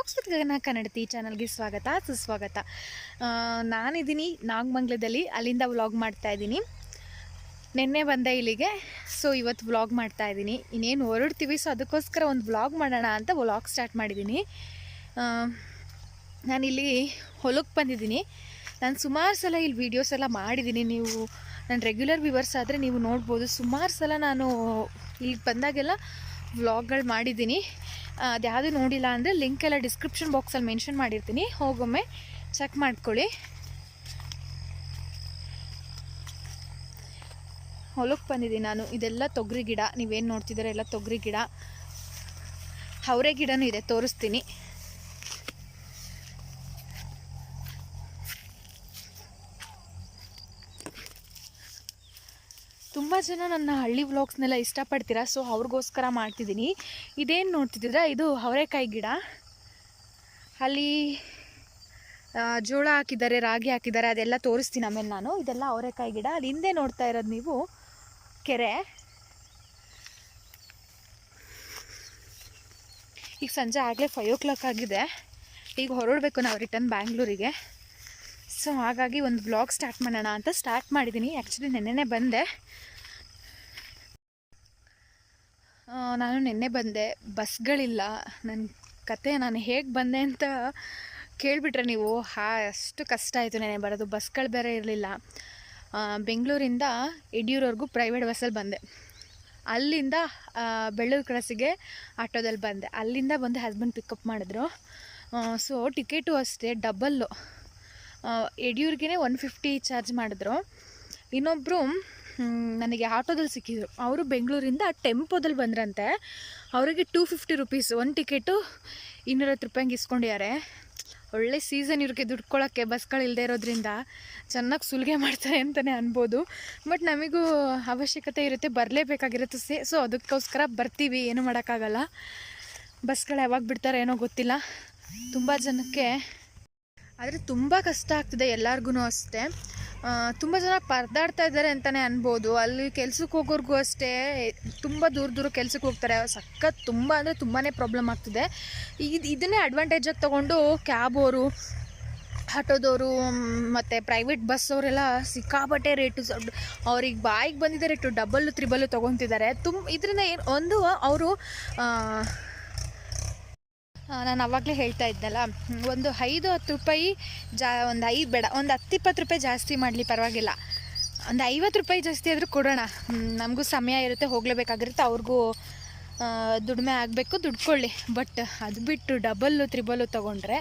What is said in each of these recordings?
Vlogs with ಗಗನ ಕನ್ನಡತಿ ಚಾನಲ್ಗೆ ಸ್ವಾಗತ, ಸುಸ್ವಾಗತ. ನಾನಿದ್ದೀನಿ ನಾಗಮಂಗ್ಲದಲ್ಲಿ. ಅಲ್ಲಿಂದ ವ್ಲಾಗ್ ಮಾಡ್ತಾ ಇದ್ದೀನಿ. ನಿನ್ನೆ ಬಂದೆ ಇಲ್ಲಿಗೆ. ಸೊ ಇವತ್ತು ವ್ಲಾಗ್ ಮಾಡ್ತಾ ಇದ್ದೀನಿ. ಇನ್ನೇನು ಹೊರಡ್ತೀವಿ ಸೊ ಅದಕ್ಕೋಸ್ಕರ ಒಂದು ವ್ಲಾಗ್ ಮಾಡೋಣ ಅಂತ ವ್ಲಾಗ್ ಸ್ಟಾರ್ಟ್ ಮಾಡಿದ್ದೀನಿ. ನಾನಿಲ್ಲಿ ಹೊಲಕ್ಕೆ ಬಂದಿದ್ದೀನಿ. ನಾನು ಸುಮಾರು ಸಲ ಇಲ್ಲಿ ವೀಡಿಯೋಸ್ ಎಲ್ಲ ಮಾಡಿದ್ದೀನಿ. ನೀವು ನನ್ನ ರೆಗ್ಯುಲರ್ ವ್ಯೂವರ್ಸ್ ಆದರೆ ನೀವು ನೋಡ್ಬೋದು. ಸುಮಾರು ಸಲ ನಾನು ಇಲ್ಲಿಗೆ ಬಂದಾಗೆಲ್ಲ ವ್ಲಾಗ್ಗಳು ಮಾಡಿದ್ದೀನಿ. ಅದ್ಯಾವುದು ನೋಡಿಲ್ಲ ಅಂದರೆ ಲಿಂಕ್ ಎಲ್ಲ ಡಿಸ್ಕ್ರಿಪ್ಷನ್ ಬಾಕ್ಸಲ್ಲಿ ಮೆನ್ಷನ್ ಮಾಡಿರ್ತೀನಿ. ಹೋಗೊಮ್ಮೆ ಚೆಕ್ ಮಾಡ್ಕೊಳ್ಳಿ. ಹೊಲಕ್ಕೆ ಬಂದಿದ್ದೀನಿ ನಾನು. ಇದೆಲ್ಲ ತೊಗರಿ ಗಿಡ. ನೀವೇನು ನೋಡ್ತಿದ್ದೀರ? ಎಲ್ಲ ತೊಗರಿ ಗಿಡ. ಅವರೆ ಗಿಡನೂ ಇದೆ. ತೋರಿಸ್ತೀನಿ. ತುಂಬ ಜನ ನನ್ನ ಹಳ್ಳಿ ವ್ಲಾಗ್ಸ್ನೆಲ್ಲ ಇಷ್ಟಪಡ್ತೀರಾ? ಸೊ ಅವ್ರಿಗೋಸ್ಕರ ಮಾಡ್ತಿದ್ದೀನಿ. ಇದೇನು ನೋಡ್ತಿದ್ದೀರಾ? ಇದು ಅವರೆಕಾಯಿ ಗಿಡ. ಅಲ್ಲಿ ಜೋಳ ಹಾಕಿದ್ದಾರೆ, ರಾಗಿ ಹಾಕಿದ್ದಾರೆ, ಅದೆಲ್ಲ ತೋರಿಸ್ತೀನಿ ಆಮೇಲೆ ನಾನು. ಇದೆಲ್ಲ ಅವರೆಕಾಯಿ ಗಿಡ. ಅಲ್ಲಿ ಹಿಂದೆ ನೋಡ್ತಾ ಇರೋದು ನೀವು, ಕೆರೆ. ಈಗ ಸಂಜೆ ಆಗಲೇ ಫೈವ್ ಓ ಕ್ಲಾಕ್ ಆಗಿದೆ. ಈಗ ಹೊರಡಬೇಕು ನಾವು ರಿಟರ್ನ್ ಬ್ಯಾಂಗ್ಳೂರಿಗೆ ಸೊ ಹಾಗಾಗಿ ಒಂದು ಬ್ಲಾಗ್ ಸ್ಟಾರ್ಟ್ ಮಾಡೋಣ ಅಂತ ಸ್ಟಾರ್ಟ್ ಮಾಡಿದ್ದೀನಿ ಆ್ಯಕ್ಚುಲಿ ನೆನ್ನೆನೇ ಬಂದೆ ಆ, ನಾನು ನಿನ್ನೆ ಬಂದೆ. ಬಸ್ಗಳಿಲ್ಲ. ನನ್ನ ಕತೆ ನಾನು ಹೇಗೆ ಬಂದೆ ಅಂತ ಕೇಳಿಬಿಟ್ರೆ ನೀವು. ಹಾ, ಅಷ್ಟು ಕಷ್ಟ ಆಯಿತು ನೆನೆ ಬರೋದು. ಬಸ್ಗಳು ಬೇರೆ ಇರಲಿಲ್ಲ. ಬೆಂಗಳೂರಿಂದ ಯಡಿಯೂರವರೆಗೂ ಪ್ರೈವೇಟ್ ಬಸ್ಸಲ್ಲಿ ಬಂದೆ. ಅಲ್ಲಿಂದ ಬೆಳ್ಳೂರು ಕ್ರಾಸಿಗೆ ಆಟೋದಲ್ಲಿ ಬಂದೆ. ಅಲ್ಲಿಂದ ಬಂದು ಹಸ್ಬೆಂಡ್ ಪಿಕಪ್ ಮಾಡಿದ್ರು. ಸೊ ಟಿಕೆಟು ಅಷ್ಟೇ ಡಬಲ್ಲು ಯಡಿಯೂರಿಗೆ ಒನ್ ಫಿಫ್ಟಿ ಚಾರ್ಜ್ ಮಾಡಿದ್ರು. ಇನ್ನೊಬ್ಬರು ನನಗೆ ಆಟೋದಲ್ಲಿ ಸಿಕ್ಕಿದ್ರು. ಅವರು ಬೆಂಗಳೂರಿಂದ ಟೆಂಪೋದಲ್ಲಿ ಬಂದ್ರಂತೆ. ಅವರಿಗೆ ಟೂ ಫಿಫ್ಟಿ ರುಪೀಸ್ ಒಂದು ಟಿಕೆಟು ಇನ್ನೂರತ್ತು ರೂಪಾಯಿ ಹಂಗೆ ಇಸ್ಕೊಂಡಿದ್ದಾರೆ. ಒಳ್ಳೆ ಸೀಸನ್ ಇವ್ರಿಗೆ ದುಡ್ಕೊಳ್ಳೋಕ್ಕೆ ಬಸ್ಗಳು ಇಲ್ಲದೆ ಇರೋದ್ರಿಂದ ಚೆನ್ನಾಗಿ ಸುಲಿಗೆ ಮಾಡ್ತಾರೆ ಅಂತಲೇ ಅನ್ಬೋದು. ಬಟ್ ನಮಗೂ ಅವಶ್ಯಕತೆ ಇರುತ್ತೆ, ಬರಲೇಬೇಕಾಗಿರುತ್ತೆ ಸೇ ಸೊ ಅದಕ್ಕೋಸ್ಕರ ಬರ್ತೀವಿ, ಏನೂ ಮಾಡೋಕ್ಕಾಗಲ್ಲ. ಬಸ್ಗಳು ಯಾವಾಗ ಬಿಡ್ತಾರೆ ಏನೋ ಗೊತ್ತಿಲ್ಲ. ತುಂಬ ಜನಕ್ಕೆ ಆದರೆ ತುಂಬ ಕಷ್ಟ ಆಗ್ತಿದೆ ಎಲ್ಲರಿಗೂ ಅಷ್ಟೇ. ತುಂಬ ಜನ ಪರದಾಡ್ತಾ ಇದ್ದಾರೆ ಅಂತಲೇ ಅನ್ಬೋದು. ಅಲ್ಲಿ ಕೆಲ್ಸಕ್ಕೆ ಹೋಗೋರ್ಗೂ ಅಷ್ಟೇ ತುಂಬ ದೂರ ದೂರ ಕೆಲ್ಸಕ್ಕೆ ಹೋಗ್ತಾರೆ. ಸಖತ್ ತುಂಬ ಅಂದರೆ ತುಂಬಾ ಪ್ರಾಬ್ಲಮ್ ಆಗ್ತಿದೆ. ಇದು, ಇದನ್ನೇ ಅಡ್ವಾಂಟೇಜಾಗಿ ತೊಗೊಂಡು ಕ್ಯಾಬ್ ಅವರು, ಆಟೋದವರು ಮತ್ತು ಪ್ರೈವೇಟ್ ಬಸ್ ಅವರೆಲ್ಲ ಸಿಕ್ಕಾಪಟ್ಟೆ ರೇಟು ಅವ್ರಿಗೆ ಬಾಯಿಗೆ ಬಂದಿದ್ದ ರೇಟು ಡಬಲ್ಲು ತ್ರಿಬಲ್ಲು ತೊಗೊತಿದ್ದಾರೆ. ತುಂಬ ಇದರಿಂದ ಏನು, ಒಂದು ಅವರು ನಾನು ಅವಾಗಲೇ ಹೇಳ್ತಾ ಇದ್ದೆನಲ್ಲ ಒಂದು ಐದು ಹತ್ತು ರೂಪಾಯಿ ಜಾ, ಒಂದು ಐದು ಬೇಡ, ಒಂದು ಹತ್ತು ಇಪ್ಪತ್ತು ರೂಪಾಯಿ ಜಾಸ್ತಿ ಮಾಡಲಿ ಪರವಾಗಿಲ್ಲ. ಒಂದು ಐವತ್ತು ರೂಪಾಯಿ ಜಾಸ್ತಿ ಆದರೂ ಕೊಡೋಣ. ನಮಗೂ ಸಮಯ ಇರುತ್ತೆ, ಹೋಗಲೇಬೇಕಾಗಿರುತ್ತೆ, ಅವ್ರಿಗೂ ದುಡಿಮೆ ಆಗಬೇಕು, ದುಡ್ಕೊಳ್ಳಿ. ಬಟ್ ಅದು ಬಿಟ್ಟು ಡಬಲ್ಲು, ತ್ರಿಬಲ್ಲು ತೊಗೊಂಡ್ರೆ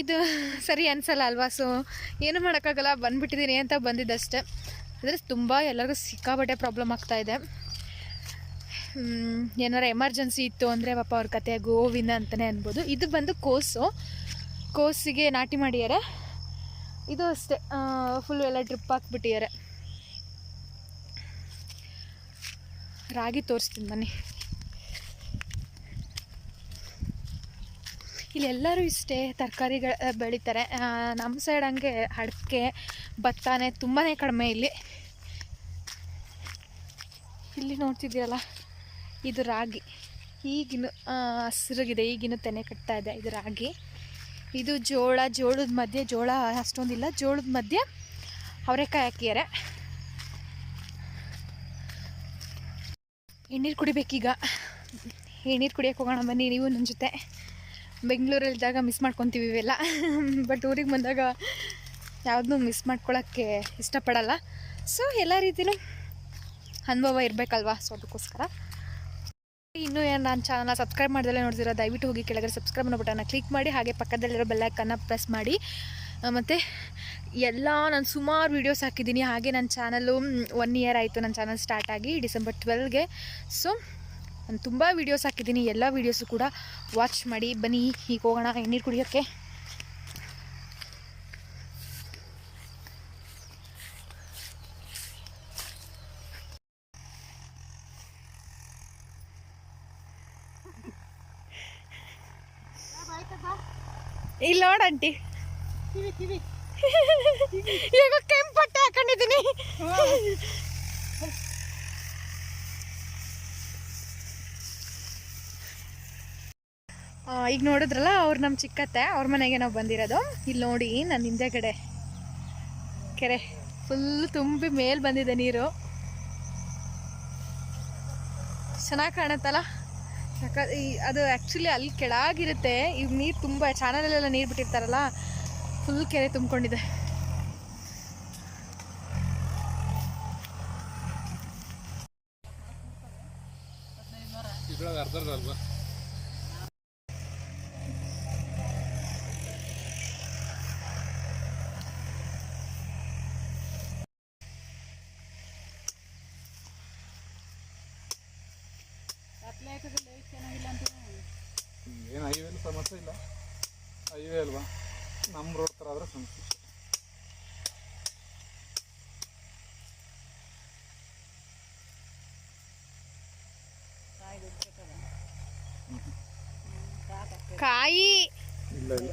ಇದು ಸರಿ ಅನ್ಸಲ್ಲ ಅಲ್ವಾ? ಸೊ ಏನು ಮಾಡೋಕ್ಕಾಗಲ್ಲ ಬಂದುಬಿಟ್ಟಿದ್ದೀನಿ ಅಂತ ಬಂದಿದ್ದಷ್ಟೇ. ಆದರೆ ತುಂಬ ಎಲ್ಲರಿಗೂ ಸಿಕ್ಕಾಬಟ್ಟೆ ಪ್ರಾಬ್ಲಮ್ ಆಗ್ತಾಯಿದೆ ಏನಾರ ಎಮರ್ಜೆನ್ಸಿ ಇತ್ತು ಅಂದರೆ ಪಾಪ ಅವ್ರ ಕತೆ ಗೋವಿನ ಅಂತಲೇ ಅನ್ಬೋದು. ಇದು ಬಂದು ಕೋಸು. ಕೋಸಿಗೆ ನಾಟಿ ಮಾಡಿದ್ದಾರೆ ಇದು ಅಷ್ಟೇ ಫುಲ್ ಎಲ್ಲ ಡ್ರಿಪ್ ಹಾಕ್ಬಿಟ್ಟಿದ್ದಾರೆ ರಾಗಿ ತೋರಿಸ್ತೀನಿ ಬನ್ನಿ. ಇಲ್ಲೆಲ್ಲರೂ ಇಷ್ಟೇ ತರಕಾರಿಗಳ ಬೆಳೀತಾರೆ. ನಮ್ಮ ಸೈಡ್ ಹಂಗೆ ಅಡಿಕೆ ಭತ್ತನೇ ತುಂಬಾ ಕಡಿಮೆ ಇಲ್ಲಿ. ಇಲ್ಲಿ ನೋಡ್ತಿದ್ದೀರಲ್ಲ? ಇದು ರಾಗಿ. ಈಗಿನ ಹಸಿರುಗಿದೆ. ಈಗಿನ ತೆನೆ ಕಟ್ತಾ ಇದೆ ಇದು ರಾಗಿ. ಇದು ಜೋಳ, ಜೋಳದ ಮಧ್ಯೆ, ಜೋಳ ಅಷ್ಟೊಂದಿಲ್ಲ, ಜೋಳದ ಮಧ್ಯೆ ಅವರೆಕಾಯಿ ಹಾಕಿದ್ದಾರೆ. ಎಣ್ಣೀರು ಕುಡಿಬೇಕೀಗ ಎಣ್ಣೀರು ಕುಡಿಯೋಕೆ ಹೋಗೋಣ ಬನ್ನಿ, ನೀವು ನನ್ನ ಜೊತೆ. ಬೆಂಗಳೂರಲ್ಲಿದ್ದಾಗ ಮಿಸ್ ಮಾಡ್ಕೊತೀವಿ ಇವೆಲ್ಲ. ಬಟ್ ಊರಿಗೆ ಬಂದಾಗ ಯಾವುದನ್ನೂ ಮಿಸ್ ಮಾಡ್ಕೊಳ್ಳೋಕ್ಕೆ ಇಷ್ಟಪಡಲ್ಲ. ಸೊ ಎಲ್ಲ ರೀತಿಯೂ ಅನುಭವ ಇರಬೇಕಲ್ವಾ? ಸೊ ಅದಕ್ಕೋಸ್ಕರ. ಇನ್ನೂ ಏನು ನಾನು ಚಾನಲ್ನ ಸಬ್ಸ್ಕ್ರೈಬ್ ಮಾಡ್ದಲ್ಲೇ ನೋಡ್ತೀರಾ ದಯವಿಟ್ಟು ಹೋಗಿ ಕೆಳಗಡೆ ಸಬ್ಸ್ಕ್ರೈಬ್ ಅನ್ನೋ ಬಟನ್ನ ಕ್ಲಿಕ್ ಮಾಡಿ, ಹಾಗೆ ಪಕ್ಕದಲ್ಲಿರೋ ಬೆಲ್ಲೈಕನ್ನ ಪ್ರೆಸ್ ಮಾಡಿ. ಮತ್ತು ಎಲ್ಲ ನಾನು ಸುಮಾರು ವೀಡಿಯೋಸ್ ಹಾಕಿದ್ದೀನಿ. ಹಾಗೆ ನನ್ನ ಚಾನಲ್ಲು ಒನ್ ಇಯರ್ ಆಯಿತು ನನ್ನ ಚಾನಲ್ ಸ್ಟಾರ್ಟ್ ಆಗಿ ಡಿಸೆಂಬರ್ ಟ್ವೆಲ್ಗೆ ಸೊ ನಾನು ತುಂಬ ವೀಡಿಯೋಸ್ ಹಾಕಿದ್ದೀನಿ. ಎಲ್ಲ ವೀಡಿಯೋಸು ಕೂಡ ವಾಚ್ ಮಾಡಿ, ಬನ್ನಿ ಈಗ ಹೋಗೋಣ ನೀರು ಕುಡಿಯೋಕ್ಕೆ ಇಲ್ಲಿ ಆಂಟಿ. ಈಗ ಕೆಂಪು ಹಾಕೊಂಡಿದ್ದೀನಿ. ಈಗ ನೋಡಿದ್ರಲ್ಲ, ಅವ್ರು ನಮ್ಮ ಚಿಕ್ಕತ್ತೆ, ಅವ್ರ ಮನೆಗೆ ನಾವು ಬಂದಿರೋದು. ಇಲ್ಲಿ ನೋಡಿ ನನ್ನ ಹಿಂದೆಗಡೆ. ಕೆರೆ ಫುಲ್ ತುಂಬಿ ಮೇಲೆ ಬಂದಿದೆ ನೀರು. ಚೆನ್ನಾಗಿ ಕಾಣುತ್ತಲ್ಲ? ಅದು ಆ್ಯಕ್ಚುಲಿ ಅಲ್ಲಿ ಕೆಳಗಿರುತ್ತೆ. ಈಗ ನೀರು ತುಂಬ ಚಾನಲಲ್ಲೆಲ್ಲ ನೀರು ಬಿಟ್ಟಿರ್ತಾರಲ್ಲ ಫುಲ್ ಕೆರೆ ತುಂಬಿಕೊಂಡಿದೆ. ಅರ್ಧ ಅಲ್ವಾ ಏನು ಹೈವೇಲಿ ಸಮಸ್ಯೆ ಇಲ್ಲ ಹೈವೇ ಅಲ್ವಾ ನಮ್ಮ ರೋಡ್ ಥರ ಆದ್ರೆ ಸಮಸ್ಯೆ ಕಾಯಿ ಇಲ್ಲ ಇಲ್ಲ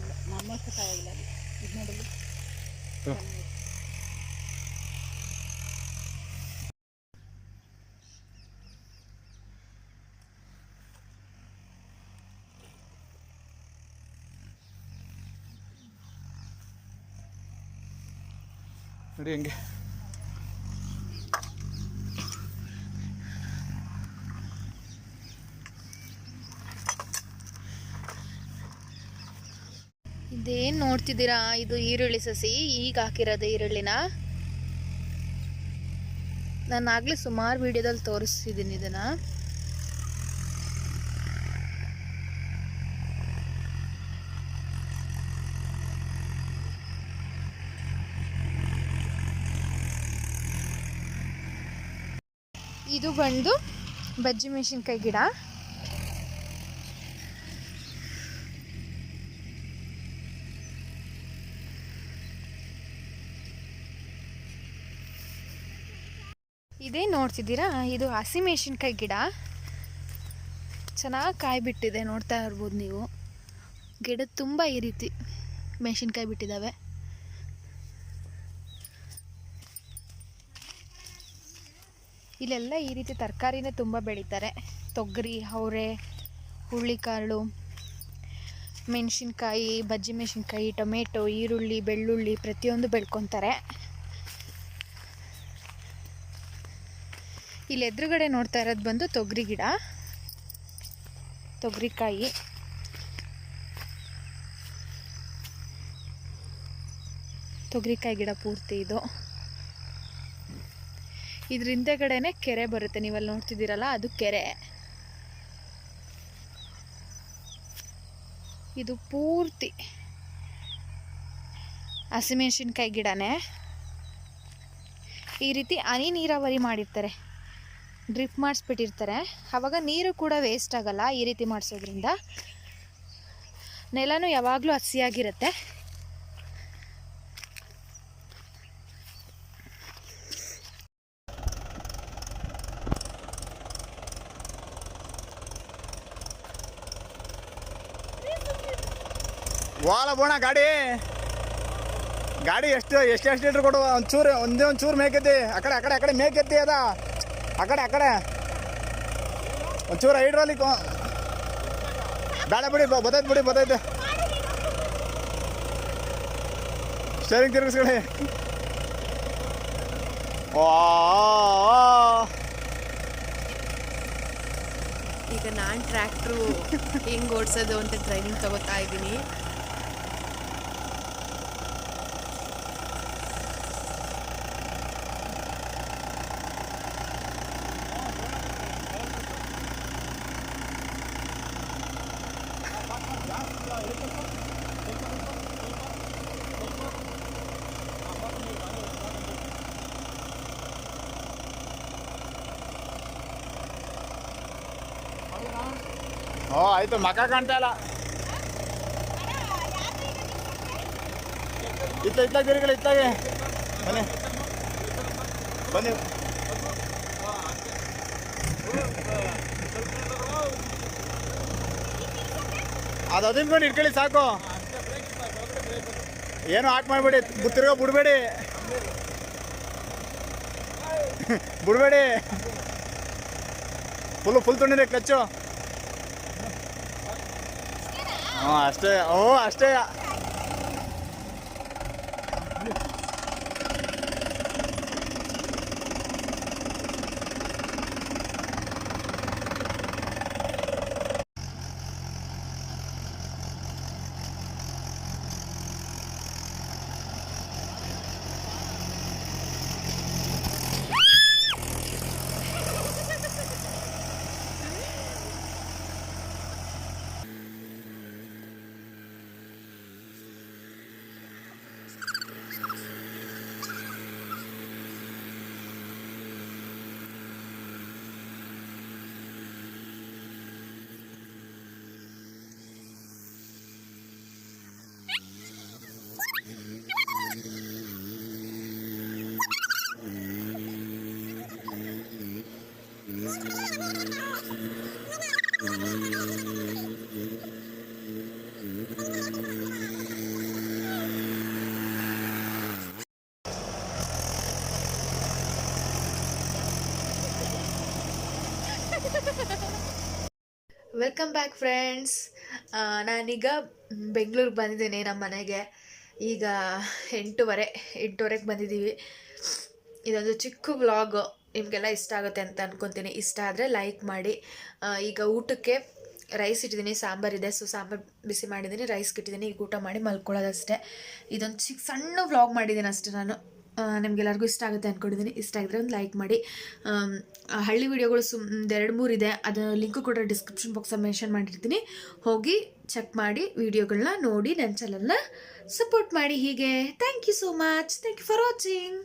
ಹ್ಮ್. ನೋಡಿ ಹಂಗೆ ಇದೇನು ನೋಡ್ತಿದ್ದೀರಾ? ಇದು ಈರುಳ್ಳಿ ಸಸಿ. ಈಗ ಹಾಕಿರೋದು ಈರುಳ್ಳಿನ. ನಾನು ಆಗಲೇ ಸುಮಾರು ವಿಡಿಯೋದಲ್ಲಿ ತೋರಿಸ್ತಿದ್ದೀನಿ ಇದನ್ನ. ಇದು ಬಂದು ಬಜ್ಜಿ ಮೆಣಸಿನ್ಕಾಯಿ ಗಿಡ. ಇದೇ ನೋಡ್ತಿದ್ದೀರಾ? ಇದು ಹಸಿ ಮೆಣಸಿನ್ಕಾಯಿ ಗಿಡ. ಚೆನ್ನಾಗಿ ಕಾಯಿ ಬಿಟ್ಟಿದೆ ನೋಡ್ತಾ ಇರ್ಬೋದು ನೀವು. ಗಿಡ ತುಂಬ ಈ ರೀತಿ ಮೆಣಸಿನ್ಕಾಯಿ ಬಿಟ್ಟಿದ್ದಾವೆ ಇಲ್ಲೆಲ್ಲ ಈ ರೀತಿ ತರಕಾರಿನೇ ತುಂಬ ಬೆಳೀತಾರೆ. ತೊಗರಿ, ಅವರೆ, ಹುರುಳಿಕಾಳು, ಮೆಣಸಿನ್ಕಾಯಿ, ಬಜ್ಜಿ ಮೆಣಸಿನ್ಕಾಯಿ, ಟೊಮೆಟೊ, ಈರುಳ್ಳಿ, ಬೆಳ್ಳುಳ್ಳಿ ಪ್ರತಿಯೊಂದು ಬೆಳ್ಕೊತಾರೆ. ಇಲ್ಲಿ ಎದುರುಗಡೆ ನೋಡ್ತಾ ಇರೋದು ಬಂದು ತೊಗರಿ ಗಿಡ, ತೊಗರಿಕಾಯಿ. ತೊಗರಿಕಾಯಿ ಗಿಡ ಪೂರ್ತಿ ಇದು. ಇದ್ರ ಹಿಂದೆಗಡೆನೆ ಕೆರೆ ಬರುತ್ತೆ. ನೀವಲ್ಲಿ ನೋಡ್ತಿದ್ದೀರಲ್ಲ, ಅದು ಕೆರೆ. ಇದು ಪೂರ್ತಿ ಹಸಿಮೆಣಸಿನ್ಕಾಯಿ ಗಿಡನೇ. ಈ ರೀತಿ ಹನಿ ನೀರಾವರಿ ಮಾಡಿರ್ತಾರೆ. ಡ್ರಿಪ್ ಮಾಡಿಸ್ಬಿಟ್ಟಿರ್ತಾರೆ. ಆವಾಗ ನೀರು ಕೂಡ ವೇಸ್ಟ್ ಆಗಲ್ಲ ಈ ರೀತಿ ಮಾಡಿಸೋದ್ರಿಂದ. ನೆಲನೂ ಯಾವಾಗಲೂ ಹಸಿಯಾಗಿರುತ್ತೆ. ವಾಲ ಬೋಣ, ಗಾಡಿ. ಗಾಡಿ ಎಷ್ಟು ಎಷ್ಟು ಎಷ್ಟು ಲೀಟ್ರ್ ಕೊಡು ಒಂಚೂರು, ಒಂದೇ ಒಂದು ಚೂರು ಮೇಕೆತ್ತಿ. ಆ ಕಡೆ ಆ ಕಡೆ ಆ ಕಡೆ ಮೇಕೆತ್ತಿ ಅದ. ಆ ಕಡೆ ಆ ಕಡೆ. ಒಂಚೂರು ಹೈಡ್ರಾಲಿಕ್ ಬೇಡ ಬಿಡಿ, ಬ- ಬತ್ತೈತೆ ಬಿಡಿ ಬದೈತೆ ಸ್ಟೇರಿಂಗ್ ತಿರುಗಿಸ್ಕೊಳ್ಳಿ. ಈಗ ನಾನು ಟ್ರ್ಯಾಕ್ಟ್ರು ಹೆಂಗೆ ಓಡಿಸೋದು ಅಂತ ಟ್ರೈನಿಂಗ್ ತಗೋತಾ ಇದ್ದೀನಿ ಓ ಆಯ್ತು, ಮಕ ಕಾಣ್ತಾ ಇಲ್ಲ. ಇತ್ತ ಇತ್ತ, ಗಿರಿಗಳ, ಇತ್ತಾಗೆ. ಬನ್ನಿ. ಬನ್ನಿ. ಅದು ಮಾಡಿ ಇಟ್ಕೊಳ್ಳಿ, ಸಾಕು. ಏನು ಹಾಕ್ ಮಾಡಿಬಿಡಿ ತಿರ್ಗೋ ಬಿಡ್ಬೇಡಿ. ಬಿಡ್ಬೇಡಿ. ಫುಲ್ ಫುಲ್ ತುಂಡಿದೆ, ಕ್ಲಚ್ಚು. ಹ್ಞೂ ಅಷ್ಟೇ. ಓ ಅಷ್ಟೇ. ವೆಲ್ಕಮ್ ಬ್ಯಾಕ್ ಫ್ರೆಂಡ್ಸ್ ನಾನೀಗ ಬೆಂಗಳೂರಿಗೆ ಬಂದಿದ್ದೀನಿ ನಮ್ಮ ಮನೆಗೆ. ಈಗ ಎಂಟೂವರೆ, ಎಂಟೂವರೆಗೆ ಬಂದಿದ್ದೀವಿ. ಇದೊಂದು ಚಿಕ್ಕ ವ್ಲಾಗ್ ನಿಮಗೆಲ್ಲ ಇಷ್ಟ ಆಗುತ್ತೆ ಅಂತ ಅಂದ್ಕೊತೀನಿ ಇಷ್ಟ ಆದರೆ ಲೈಕ್ ಮಾಡಿ. ಈಗ ಊಟಕ್ಕೆ ರೈಸ್ ಇಟ್ಟಿದ್ದೀನಿ. ಸಾಂಬಾರಿದೆ ಸೊ ಸಾಂಬಾರು ಬಿಸಿ ಮಾಡಿದ್ದೀನಿ. ರೈಸ್ಗೆ ಇಟ್ಟಿದ್ದೀನಿ. ಈಗ ಊಟ ಮಾಡಿ ಮಲ್ಕೊಳ್ಳೋದಷ್ಟೇ. ಇದೊಂದು ಚಿಕ್ಕ ಸಣ್ಣ ವ್ಲಾಗ್ ಮಾಡಿದ್ದೀನಿ ಅಷ್ಟೇ ನಾನು. ನಿಮಗೆಲ್ಲರಿಗೂ ಇಷ್ಟ ಆಗುತ್ತೆ ಅಂದ್ಕೊಂಡಿದ್ದೀನಿ ಇಷ್ಟ ಆಗಿದ್ರೆ ಒಂದು ಲೈಕ್ ಮಾಡಿ. ಹಳ್ಳಿ ವೀಡಿಯೋಗಳು ಸುಮ್ ಎರಡು ಮೂರು ಇದೆ. ಅದು ಲಿಂಕು ಕೂಡ ಡಿಸ್ಕ್ರಿಪ್ಷನ್ ಬಾಕ್ಸಲ್ಲಿ ಮೆನ್ಷನ್ ಮಾಡಿರ್ತೀನಿ. ಹೋಗಿ ಚೆಕ್ ಮಾಡಿ ವೀಡಿಯೋಗಳನ್ನ ನೋಡಿ ನನ್ನ ಚಾನಲ್ನ ಸಪೋರ್ಟ್ ಮಾಡಿ ಹೀಗೆ. Thank you so much. Thank you for watching.